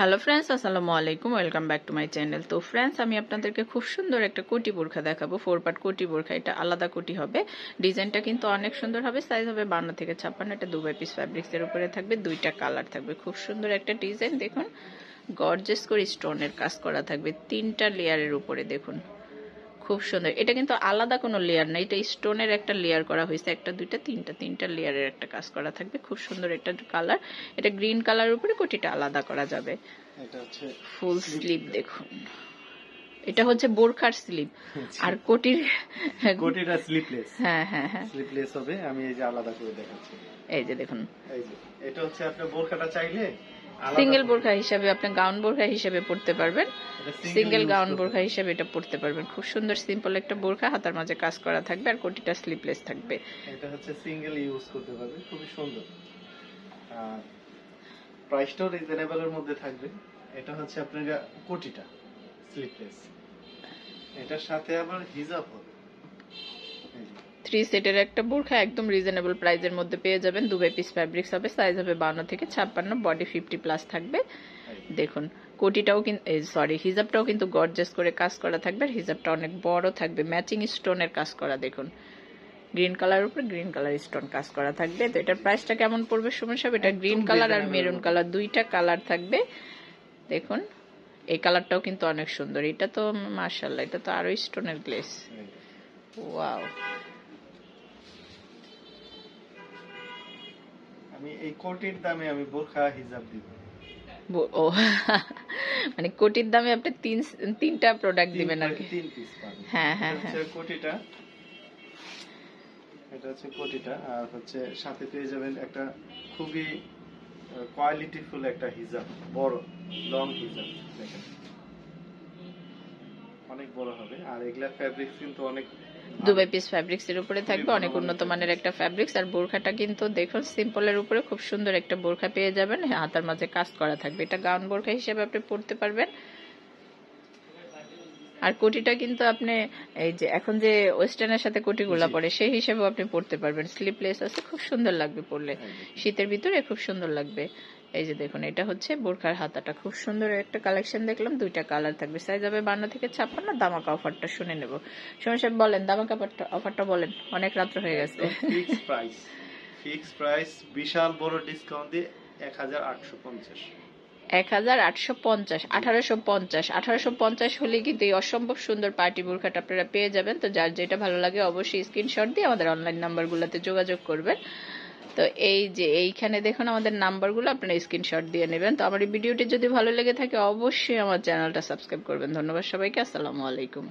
Hello friends আসসালামু আলাইকুম welcome back to my channel তো ফ্রেন্ডস আমি আপনাদেরকে খুব সুন্দর একটা কোটি বোরখা দেখাবো। ফোর পার্ট কোটি বোরখা। এটা আলাদা কোটি হবে। ডিজাইনটা কিন্তু অনেক সুন্দর হবে। সাইজ হবে বান্ন থেকে ছাপ্পান্ন। এটা দুবাই পিস ফ্যাব্রিক্সের উপরে থাকবে। দুইটা কালার থাকবে। খুব সুন্দর একটা ডিজাইন দেখুন গর্জেস করে স্টোনের কাজ করা থাকবে। তিনটা লেয়ারের উপরে, দেখুন। খুব সুন্দর। এটা কিন্তু আলাদা কোনো লেয়ার না। এটা স্টোনের একটা লেয়ার করা হয়েছে। একটা দুইটা তিনটা তিনটা লেয়ারের একটা কাজ করা থাকবে। খুব সুন্দর একটা কালার এটা গ্রিন কালার উপরে কোটিটা আলাদা করা যাবে। এটা হচ্ছে ফুল স্লিপ দেখুন। এটা হচ্ছে বোরখার স্লিপ আর কোটির কোটিটা স্লিপলেস হ্যাঁ হ্যাঁ হ্যাঁ। স্লিপলেস হবে। আমি এই যে আলাদা করে দেখাচ্ছি। এই যে দেখুন। এই যে এটা হচ্ছে আপনি বোরকাটা চাইলে সিঙ্গেল বোরখা হিসাবে আপনি গাউন বোরখা হিসেবে পড়তে পারবেন। সিঙ্গেল গাউন বোরখা হিসাবে এটা পড়তে পারবেন। খুব সুন্দর সিম্পল একটা বোরখা হাতার মাঝে কাজ করা থাকবে আর কোটিটা স্লিপলেস থাকবে। এটা হচ্ছে সিঙ্গেল ইউজ করতে পারবে খুবই সুন্দর। প্রাইসটাও রিজনেবল এর মধ্যে থাকবে। এটা হচ্ছে আপনার কোটিটা স্লিপলেস এটার সাথে আবার হিজাব হবে। থ্রি সেটের একটা বোরখা একদম রিজনেবল প্রাইসের মধ্যে পেয়ে যাবেন। দুবাই পিস ফ্যাব্রিক্স হবে সাইজ হবে বান্ন থেকে ছাপ্পান্ন বডি ফিফটি প্লাস থাকবে। দেখুন কোটিটাও কিন্তু সরি হিজাবটাও কিন্তু গর্জেস করে কাজ করা থাকবে আর হিজাবটা অনেক বড় থাকবে। ম্যাচিং স্টোনের কাজ করা দেখুন। গ্রিন কালার উপরে গ্রিন কালার স্টোন কাজ করা থাকবে। তো এটার প্রাইসটা কেমন পড়বে সময় সব এটা গ্রিন কালার আর মেরুন কালার দুইটা কালার থাকবে। দেখুন এই কালারটাও কিন্তু অনেক সুন্দর। এটা তো মার্শাল্লাহ এটা তো আরও স্টোনের গ্লেস ওয়াও আমি এই কোটির দামে আমি বোরখা হিজাব দিব। ও মানে কোটির দামে আপনি তিন তিনটা প্রোডাক্ট দিবেন আর কি। তিন পিস পাবেন হ্যাঁ, হ্যাঁ, এটা কোটিটা। এটা হচ্ছে কোটিটা আর হচ্ছে সাথে পেয়ে যাবেন একটা খুবই কোয়ালিটিফুল একটা হিজাব বড় লং হিজাব দেখেন। অনেক বড় হবে। আর এগুলা ফ্যাব্রিক্স কিন্তু অনেক দুবাই পিস ফ্যাব্রিক্স এর উপরে থাকবে অনেক উন্নত মানের একটা ফ্যাব্রিক্স আর বোরখাটা কিন্তু দেখুন সিম্পলের উপরে খুব সুন্দর একটা বোরখা পেয়ে যাবেন হাতার মাঝে কাজ করা থাকবে। এটা গাউন বোরখা হিসেবে আপনি পড়তে পারবেন। আর কোটিটা কিন্তু আপনি এই যে এখন যে ওয়েস্টার্নের সাথে কোটিগুলা। পরে সেই হিসেবেও আপনি পড়তে পারবেন। স্লিপলেস আছে খুব সুন্দর লাগবে পরলে। শীতের ভিতরে খুব সুন্দর লাগবে। এই যে দেখুন এটা হচ্ছে বোরখার হাতাটা। খুব সুন্দর একটা কালেকশন দেখলাম দুইটা কালার থাকবে। সাইজ হবে বান্ন থেকে ছাপ্পান্ন দামাকা অফারটা শুনে নেব। সময় সাহেব বলেন দামাকা অফারটা বলেন অনেক রাত্র হয়ে গেছে। ফিক্স প্রাইস ফিক্স প্রাইস বিশাল বড় ডিসকাউন্ট দিয়ে এক হাজার আটশো পঞ্চাশ। এক হাজার আটশো পঞ্চাশ আঠারোশো পঞ্চাশ। আঠারোশো পঞ্চাশ হলে কিন্তু এই অসম্ভব সুন্দর পার্টি বোরখাটা আপনারা পেয়ে যাবেন। তো যার যেটা ভালো লাগে অবশ্যই স্ক্রিনশট দিয়ে আমাদের অনলাইন নাম্বারগুলোতে যোগাযোগ করবেন। তো এই যে এইখানে দেখুন আমাদের নাম্বারগুলো, আপনারা স্ক্রিনশট দিয়ে নেবেন। তো আমার এই ভিডিওটি যদি ভালো লেগে থাকে, অবশ্যই আমার চ্যানেলটা সাবস্ক্রাইব করবেন। ধন্যবাদ সবাইকে, আসসালামু আলাইকুম।